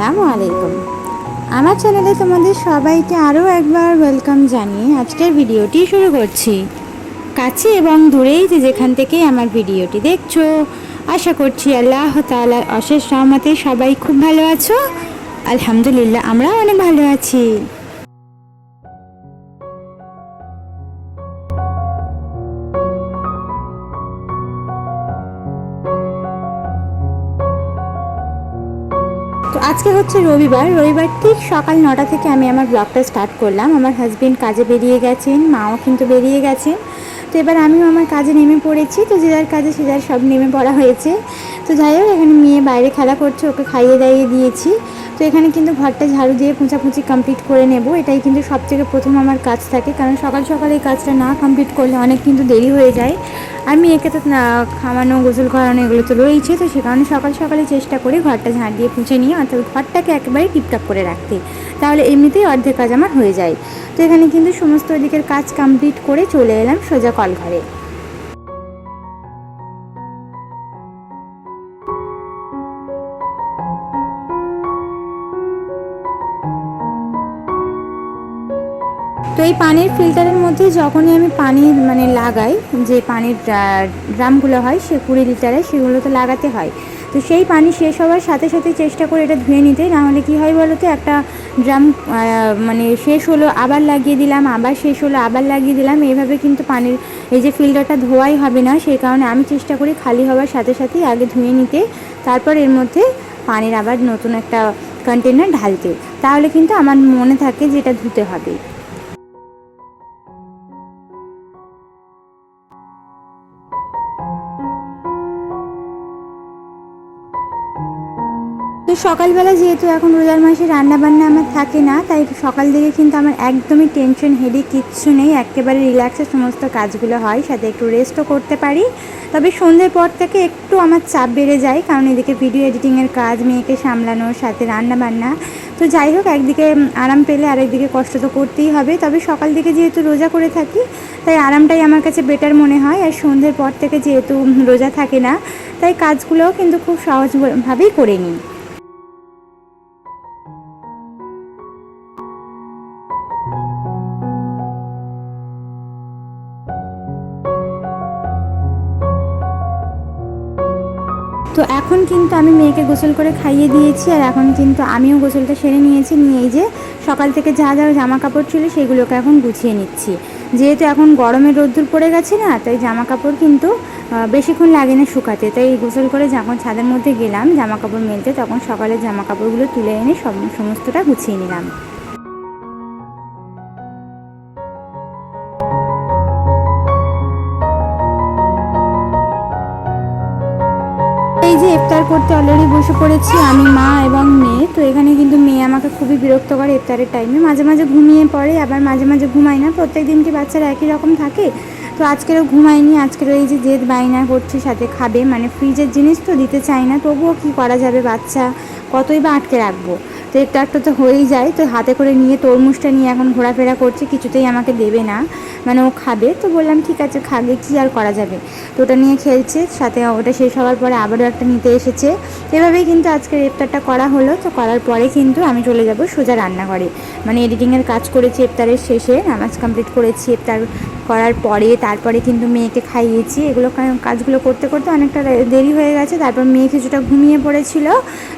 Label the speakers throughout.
Speaker 1: আসসালামু আলাইকুম। আমার চ্যানেলে তোমাদের সবাইকে আরও একবার ওয়েলকাম জানিয়ে আজকের ভিডিওটি শুরু করছি। কাছে এবং দূরেই যে যেখান থেকে আমার ভিডিওটি দেখছ, আশা করছি আল্লাহ তালার অশেষ রহমতে সবাই খুব ভালো আছো। আলহামদুলিল্লাহ, আমরাও অনেক ভালো আছি। তো আজকে হচ্ছে রবিবার রবিবার ঠিক সকাল নটা থেকে আমি আমার ব্লগটা স্টার্ট করলাম। আমার হাজব্যান্ড কাজে বেরিয়ে গেছেন, মাও কিন্তু বেরিয়ে গেছেন। তো এবার আমিও আমার কাজে নেমে পড়েছি। তো যে যার কাজে সে যার সব নেমে পড়া হয়েছে। তো যাই হোক, এখানে মেয়ে বাইরে খেলা করছে, ওকে খাইয়ে দাইয়ে দিয়েছি। তো এখানে কিন্তু ঘরটা ঝাড়ু দিয়ে পোঁচাপুচি কমপ্লিট করে নেব। এটাই কিন্তু সব থেকে প্রথম আমার কাজ থাকে। কারণ সকাল সকাল এই কাজটা না কমপ্লিট করলে অনেক কিন্তু দেরি হয়ে যায়। আর মেয়েকে তো খাওয়ানো, গোসল করানো এগুলো তো রয়েছে তো সে কারণে সকাল সকালে চেষ্টা করি ঘরটা ঝাড় দিয়ে পুঁছে নিয়ে অর্থাৎ ঘরটাকে একেবারে টিপটাপ করে রাখতে। তাহলে এমনিতেই অর্ধেক কাজ আমার হয়ে যায়। তো এখানে কিন্তু সমস্ত দিকের কাজ কমপ্লিট করে চলে এলাম সোজা কল ঘরে তো এই পানির ফিল্টারের মধ্যে যখনই আমি পানি মানে লাগাই, যে পানির ড্রামগুলো হয়, সে কুড়ি লিটারে সেগুলো তো লাগাতে হয়। তো সেই পানি শেষ হওয়ার সাথে সাথে চেষ্টা করে এটা ধুয়ে নিতে, নাহলে কী হয় বলো তো একটা ড্রাম মানে শেষ হলো, আবার লাগিয়ে দিলাম, আবার শেষ হলো, আবার লাগিয়ে দিলাম, এইভাবে কিন্তু পানির এই যে ফিল্টারটা ধোয়াই হবে না, সেই কারণে আমি চেষ্টা করি খালি হওয়ার সাথে সাথেই আগে ধুয়ে নিতে, তারপর এর মধ্যে পানির আবার নতুন একটা কন্টেনার ঢালতে। তাহলে কিন্তু আমার মনে থাকে যে এটা ধুতে হবে। তো সকালবেলা যেহেতু এখন রোজার মাসে রান্না বান্না আমার থাকে না, তাই সকাল দিকে কিন্তু আমার একদমই টেনশন হেডি কিচ্ছু নেই। একেবারে রিল্যাক্সে সমস্ত কাজগুলো হয়, সাথে একটু রেস্টও করতে পারি। তবে সন্ধ্যের পর থেকে একটু আমার চাপ বেড়ে যায়, কারণ এদিকে ভিডিও এডিটিংয়ের কাজ, মেয়েকে সামলানোর, সাথে রান্না বান্না তো যাই হোক, একদিকে আরাম পেলে আরেকদিকে কষ্ট তো করতেই হবে। তবে সকাল থেকে যেহেতু রোজা করে থাকি, তাই আরামটাই আমার কাছে বেটার মনে হয়। আর সন্ধ্যের পর থেকে যেহেতু রোজা থাকে না, তাই কাজগুলোও কিন্তু খুব সহজভাবেই করে নিই। তো এখন কিন্তু আমি মেয়েকে গোসল করে খাইয়ে দিয়েছি আর এখন কিন্তু আমিও গোসলটা সেরে নিয়েছি নিয়ে যে সকাল থেকে যা যা জামা কাপড় ছিল সেগুলোকে এখন গুছিয়ে নিচ্ছি। যেহেতু এখন গরমের রোদ্দুর পড়ে গেছে না, তাই জামা কাপড় কিন্তু বেশিক্ষণ লাগে না শুকাতে। তাই গোসল করে যখন ছাদের মধ্যে গেলাম জামা কাপড় মেলতে, তখন সকালে জামা কাপড়গুলো তুলে এনে সব, সমস্তটা গুছিয়ে নিলাম। যে ইফতার করতে অলরেডি বসে পড়েছি, আমি মা এবং মেয়ে। তো এখানে কিন্তু মেয়ে আমাকে খুবই বিরক্ত করে ইফতারের টাইমে মাঝে মাঝে ঘুমিয়ে পড়ে, আবার মাঝে মাঝে ঘুমায় না। প্রত্যেক দিন কি বাচ্চারা একই রকম থাকে? তো আজকেরও ঘুমায়নি, আজকেরও এই যে জেদ বাইনা করছে, সাথে খাবে। মানে ফ্রিজের জিনিস তো দিতে চাই না, তবুও কি করা যাবে বাচ্চা? কতই বা আটকে রাখব? তো ইফতারটা তো হয়েই যায়। তো হাতে করে নিয়ে তরমুজটা নিয়ে এখন ঘোরাফেরা করছে, কিছুতেই আমাকে দেবে না। মানে ও খাবে, তো বললাম, ঠিক আছে, খাবে, কি আর করা যাবে? তো ওটা নিয়ে খেলছে, সাথে ওটা শেষ হওয়ার পরে আবারও একটা নিতে এসেছে। এভাবেই কিন্তু আজকের ইফতারটা করা হলো। তো করার পরে কিন্তু আমি চলে যাব সোজা রান্নাঘরে। মানে এডিটিংয়ের কাজ করেছি ইফতারের শেষে, নামাজ কমপ্লিট করেছি ইফতার করার পরে, তারপরে কিন্তু মেয়েকে খাইয়েছি। এগুলো কাজগুলো করতে করতে অনেকটা দেরি হয়ে গেছে। তারপর মেয়ে কিছুটা ঘুমিয়ে পড়েছিল।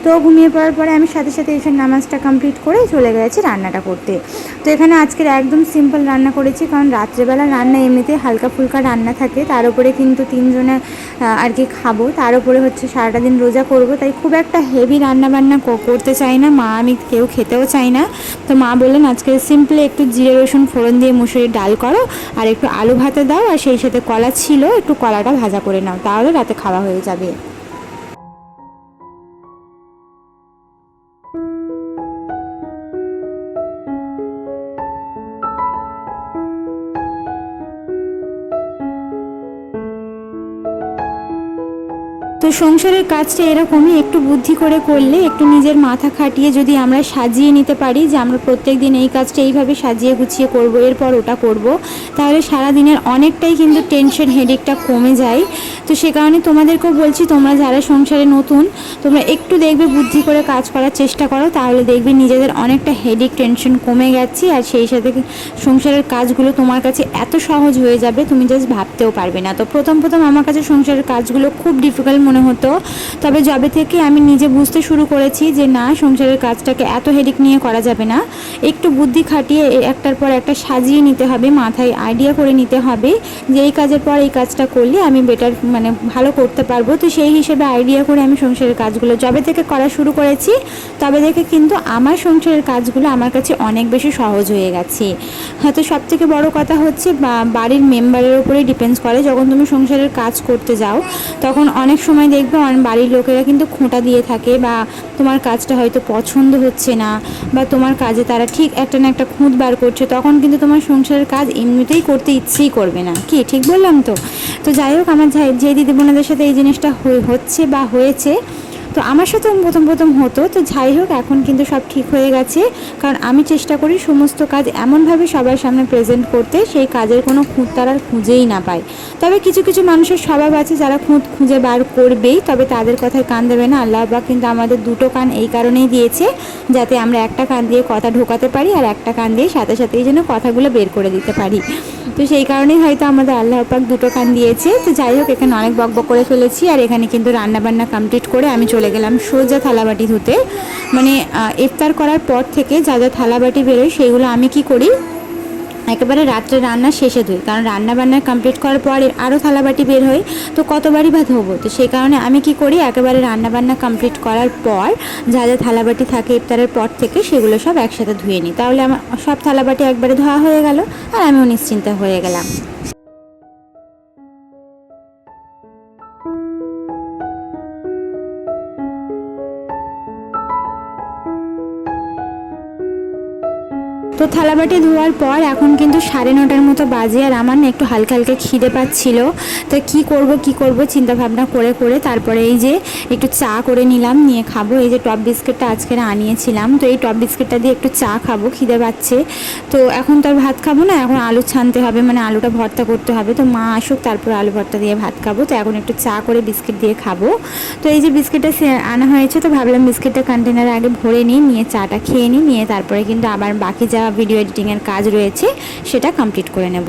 Speaker 1: তো ঘুমিয়ে পড়ার পরে আমি সাথে সাথে এসে নামাজটা কমপ্লিট করে চলে গেছি রান্নাটা করতে। তো এখানে আজকের একদম সিম্পল রান্না করেছি, কারণ রাত্রেবেলা রান্না এমনিতে হালকা ফুলকা রান্না থাকে। তার উপরে কিন্তু তিনজনে আর কি খাব। তার উপরে হচ্ছে সারাটা দিন রোজা করব, তাই খুব একটা হেভি রান্না বান্না করতে চাই না। মা আমি কেউ খেতেও চাই না। তো মা বললেন, আজকে সিম্পলি একটু জিরে, রসুন, ফোড়ন দিয়ে মুসুরির ডাল করো, আর একটু আলু ভাতে দাও, আর সেই সাথে কলা ছিল, একটু কলাটা ভাজা করে নাও, তাহলে রাতে খাওয়া হয়ে যাবে। তো সংসারের কাজটা এরকমই, একটু বুদ্ধি করে করলে, একটু নিজের মাথা খাটিয়ে যদি আমরা সাজিয়ে নিতে পারি যে আমরা প্রত্যেক দিন এই কাজটা এইভাবে সাজিয়ে গুছিয়ে করব, এরপর ওটা করব, তাহলে সারা দিনের অনেকটাই কিন্তু টেনশন হেডেকটা কমে যায়। তো সে কারণে তোমাদেরকেও বলছি, তোমরা যারা সংসারে নতুন, তোমরা একটু দেখবে বুদ্ধি করে কাজ করার চেষ্টা করো, তাহলে দেখবে নিজেদের অনেকটা হেডেক টেনশন কমে গেছে আর সেই সাথে সংসারের কাজগুলো তোমার কাছে এত সহজ হয়ে যাবে, তুমি জাস্ট ভাবতেও পারবে না। তো প্রথম প্রথম আমার কাছে সংসারের কাজগুলো খুব ডিফিকাল্ট মনে হতো। তবে যবে থেকে আমি নিজে বুঝতে শুরু করেছি যে, না, সংসারের কাজটাকে এত হেডিক নিয়ে করা যাবে না। একটু বুদ্ধি খাটিয়ে একটার পর একটা সাজিয়ে নিতে হবে, মাথায় আইডিয়া করে নিতে হবে যে, এই কাজের পর এই কাজটা করলে আমি বেটার মানে ভালো করতে পারব। তো সেই হিসেবে আইডিয়া করে আমি সংসারের কাজগুলো যবে থেকে করা শুরু করেছি। তবে থেকে কিন্তু আমার সংসারের কাজগুলো আমার কাছে অনেক বেশি সহজ হয়ে গেছে। হয়তো সব থেকে বড় কথা হচ্ছে বাড়ির মেম্বারের উপরেই ডিপেন্ডস করে। যখন তুমি সংসারের কাজ করতে যাও, তখন অনেক সময় দেখবে অন- বাড়ির লোকেরা কিন্তু খোঁটা দিয়ে থাকে বা তোমার কাজটা হয়তো পছন্দ হচ্ছে না বা তোমার কাজে তারা ঠিক একটা না একটা খুঁত বার করছে, তখন কিন্তু তোমার সংসারের কাজ এমনিতেই করতে ইচ্ছেই করবে না। কি? ঠিক বললাম তো? তো যাই হোক, আমার যে দিদি বোনাদের সাথে এই জিনিসটা হচ্ছে বা হয়েছে। তো আমার সাথেও প্রথম প্রথম হতো, তো যাই হোক, এখন কিন্তু সব ঠিক হয়ে গেছে। কারণ আমি চেষ্টা করি সমস্ত কাজ এমনভাবে সবার সামনে প্রেজেন্ট করতে, সেই কাজের কোনো খুঁত তারা খুঁজেই না পায় তবে কিছু কিছু মানুষের স্বভাব আছে, যারা খুঁত খুঁজে বার করবেই, তবে তাদের কথায় কান দেবে না। আল্লাহ বা কিন্তু আমাদের দুটো কান এই কারণেই দিয়েছে, যাতে আমরা একটা কান দিয়ে কথা ঢোকাতে পারি আর একটা কান দিয়ে সাথে সাথেই যেন কথাগুলো বের করে দিতে পারি। তো সেই কারণেই হয়তো আমাদের আল্লাহ পাক দুটো কান দিয়েছে। তো যাই হোক, এখানে অনেক বকবক করে ফেলেছি আর এখানে কিন্তু রান্না বান্না কমপ্লিট করে আমি চলে গেলাম সোজা থালাবাটি ধুতে। মানে ইফতার করার পর থেকে যা যা থালাবাটি বেরোয় সেইগুলো আমি কি করি? একেবারে রাত্রে রান্না শেষে ধুই। কারণ রান্না বান্না কমপ্লিট করার পর আরও থালাবাটি বের হয়, তো কতবারই বা ধোবো? তো সেই কারণে আমি কি করি, একেবারে রান্না বান্না কমপ্লিট করার পর যা যা থালাবাটি থাকে ইফতারের পর থেকে সেগুলো সব একসাথে ধুয়ে নিই। তাহলে আমার সব থালাবাটি একবারে ধোয়া হয়ে গেল আর আমিও নিশ্চিন্তে হয়ে গেলাম। তো থালাবাটি ধোয়ার পর এখন কিন্তু সাড়ে নটার মতো বাজে আর আমার না একটু হালকা হালকা খিদে পাচ্ছিল। তো কি করব কি করব চিন্তা ভাবনা করে করে তারপরে এই যে একটু চা করে নিলাম, নিয়ে খাব। এই যে টপ বিস্কিটটা আজকে আনিয়েছিলাম। তো এই টপ বিস্কিটটা দিয়ে একটু চা খাব, খিদে পাচ্ছে। তো এখন তো আর ভাত খাব না, এখন আলু ছানতে হবে মানে আলুটা ভর্তা করতে হবে। তো মা আসুক, তারপর আলু ভর্তা দিয়ে ভাত খাব। তো এখন একটু চা করে বিস্কিট দিয়ে খাব। তো এই যে বিস্কিটটা আনা হয়েছে, তো ভাবলাম বিস্কিটটা কন্টেনারে আগে ভরে নিই, নিয়ে চাটা খেয়ে নিই, নিয়ে তারপরে কিন্তু আবার বাকি যা ভিডিও এডিটিংয়ের কাজ রয়েছে সেটা কমপ্লিট করে নেব।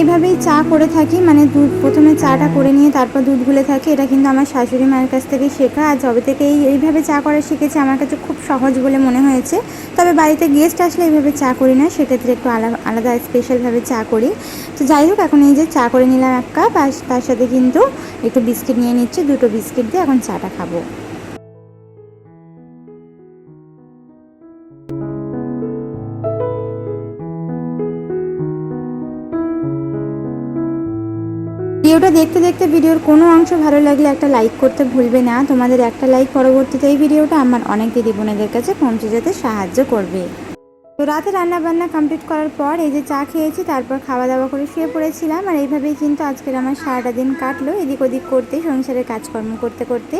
Speaker 1: এইভাবেই চা করে থাকি মানে দুধ প্রথমে চাটা করে নিয়ে তারপর দুধ গুলে থাকি, এটা কিন্তু আমার শাশুড়ি মায়ের কাছ থেকে শেখা। আর যবে থেকে এই, এইভাবে চা করা শিখেছি, আমার কাছে খুব সহজ বলে মনে হয়েছে। তবে বাড়িতে গেস্ট আসলে এইভাবে চা করি না, সেক্ষেত্রে একটু আলাদা আলাদা স্পেশালভাবে চা করি। তো যাই হোক, এখন এই যে চা করে নিলাম এক কাপ আর তার সাথে কিন্তু একটু বিস্কিট নিয়ে নিচ্ছে, দুটো বিস্কিট দিয়ে এখন চাটা খাব। ভিডিওটা দেখতে দেখতে ভিডিওর কোনো অংশ ভালো লাগলে একটা লাইক করতে ভুলবে না। তোমাদের একটা লাইক পরবর্তীতে এই ভিডিওটা আমার অনেক দিদি বোনেদের কাছে পৌঁছে যেতে সাহায্য করবে। তো রাতে রান্না বান্না কমপ্লিট করার পর এই যে চা খেয়েছি, তারপর খাওয়া দাওয়া করে শুয়ে পড়েছিলাম। আর এইভাবেই কিন্তু আজকের আমার সারাটা দিন কাটলো। এদিক ওদিক করতে, সংসারের কাজকর্ম করতে করতে।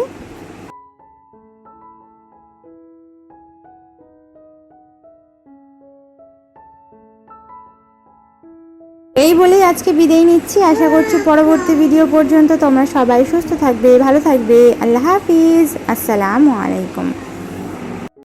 Speaker 1: এই বলেই আজকে বিদায় নিচ্ছি। আশা করছি পরবর্তী ভিডিও পর্যন্ত তোমরা সবাই সুস্থ থাকবে, ভালো থাকবে। আল্লাহ হাফিজ। আসসালামু আলাইকুম।